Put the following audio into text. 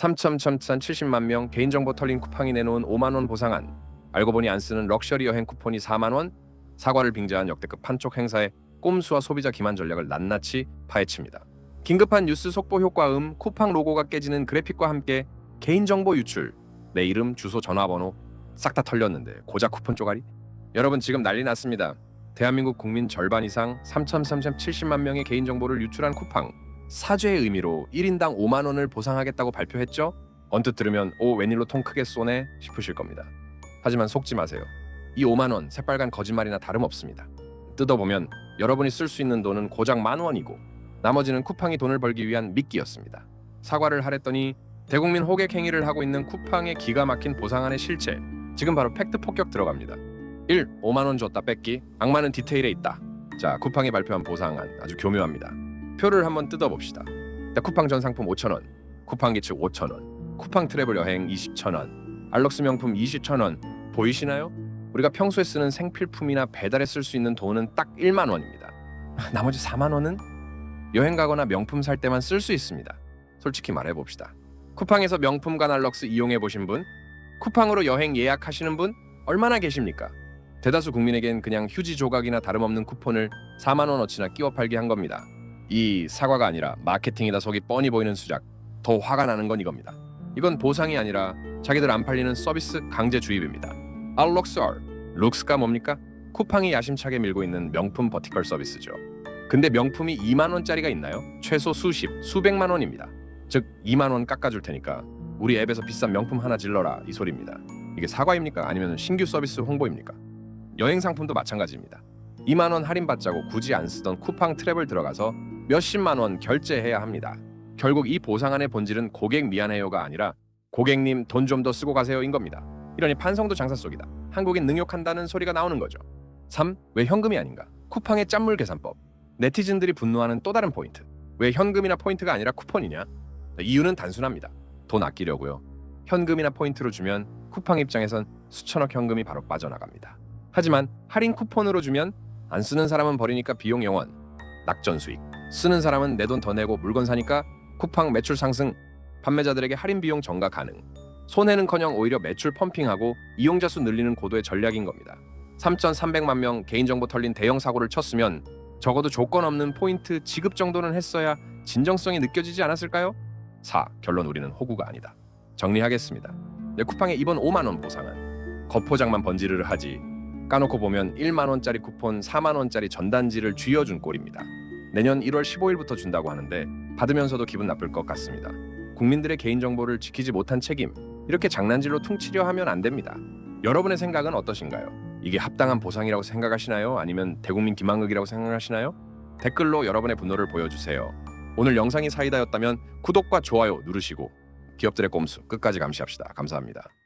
3,370만 명 개인정보 털린 쿠팡이 내놓은 5만 원 보상안. 알고 보니 안 쓰는 럭셔리 여행 쿠폰이 4만 원. 사과를 빙자한 역대급 판촉 행사에 꼼수와 소비자 기만 전략을 낱낱이 파헤칩니다. 긴급한 뉴스 속보 효과음 쿠팡 로고가 깨지는 그래픽과 함께 개인정보 유출, 내 이름, 주소, 전화번호 싹 다 털렸는데 고작 쿠폰 쪼가리? 여러분 지금 난리 났습니다. 대한민국 국민 절반 이상 3,370만 명의 개인정보를 유출한 쿠팡 사죄의 의미로 1인당 5만 원을 보상하겠다고 발표했죠? 언뜻 들으면 오 웬일로 통 크게 쏘네 싶으실 겁니다. 하지만 속지 마세요. 이 5만 원 새빨간 거짓말이나 다름없습니다. 뜯어보면 여러분이 쓸 수 있는 돈은 고작 만 원이고 나머지는 쿠팡이 돈을 벌기 위한 미끼였습니다. 사과를 하랬더니 대국민 호객 행위를 하고 있는 쿠팡의 기가 막힌 보상안의 실체 지금 바로 팩트 폭격 들어갑니다. 1. 5만 원 줬다 뺏기 악마는 디테일에 있다. 자 쿠팡이 발표한 보상안 아주 교묘합니다. 표를 한번 뜯어봅시다. 쿠팡 전 상품 5천 원, 쿠팡 기축 5천 원, 쿠팡 트래블 여행 20천 원, 알럭스 명품 20천 원 보이시나요? 우리가 평소에 쓰는 생필품이나 배달에 쓸 수 있는 돈은 딱 1만 원입니다. 나머지 4만 원은 여행 가거나 명품 살 때만 쓸 수 있습니다. 솔직히 말해 봅시다. 쿠팡에서 명품관 알럭스 이용해 보신 분, 쿠팡으로 여행 예약하시는 분 얼마나 계십니까? 대다수 국민에겐 그냥 휴지 조각이나 다름없는 쿠폰을 4만 원어치나 끼워 팔게 한 겁니다. 이 사과가 아니라 마케팅이다 속이 뻔히 보이는 수작. 더 화가 나는 건 이겁니다. 이건 보상이 아니라 자기들 안 팔리는 서비스 강제 주입입니다. 알럭스얼 룩스가 뭡니까? 쿠팡이 야심차게 밀고 있는 명품 버티컬 서비스죠. 근데 명품이 2만 원짜리가 있나요? 최소 수십, 수백만 원입니다. 즉 2만 원 깎아줄 테니까 우리 앱에서 비싼 명품 하나 질러라 이 소리입니다. 이게 사과입니까? 아니면 신규 서비스 홍보입니까? 여행 상품도 마찬가지입니다. 2만 원 할인 받자고 굳이 안 쓰던 쿠팡 트래블 들어가서 몇십만 원 결제해야 합니다. 결국 이 보상안의 본질은 고객 미안해요가 아니라 고객님 돈 좀 더 쓰고 가세요인 겁니다. 이러니 판성도 장사 속이다. 한국인 능욕한다는 소리가 나오는 거죠. 3. 왜 현금이 아닌가? 쿠팡의 짠물 계산법. 네티즌들이 분노하는 또 다른 포인트. 왜 현금이나 포인트가 아니라 쿠폰이냐? 이유는 단순합니다. 돈 아끼려고요. 현금이나 포인트로 주면 쿠팡 입장에선 수천억 현금이 바로 빠져나갑니다. 하지만 할인 쿠폰으로 주면 안 쓰는 사람은 버리니까 비용 영원, 낙전 수익. 쓰는 사람은 내 돈 더 내고 물건 사니까 쿠팡 매출 상승, 판매자들에게 할인 비용 전가 가능. 손해는커녕 오히려 매출 펌핑하고 이용자 수 늘리는 고도의 전략인 겁니다. 3,300만 명 개인정보 털린 대형 사고를 쳤으면 적어도 조건 없는 포인트 지급 정도는 했어야 진정성이 느껴지지 않았을까요? 4. 결론 우리는 호구가 아니다. 정리하겠습니다. 내 쿠팡의 이번 5만 원 보상은 겉포장만 번지르르 하지 까놓고 보면 1만 원짜리 쿠폰 4만 원짜리 전단지를 쥐어준 꼴입니다. 내년 1월 15일부터 준다고 하는데 받으면서도 기분 나쁠 것 같습니다. 국민들의 개인정보를 지키지 못한 책임 이렇게 장난질로 퉁치려 하면 안 됩니다. 여러분의 생각은 어떠신가요? 이게 합당한 보상이라고 생각하시나요? 아니면 대국민 기만극이라고 생각하시나요? 댓글로 여러분의 분노를 보여주세요. 오늘 영상이 사이다였다면 구독과 좋아요 누르시고 기업들의 꼼수 끝까지 감시합시다. 감사합니다.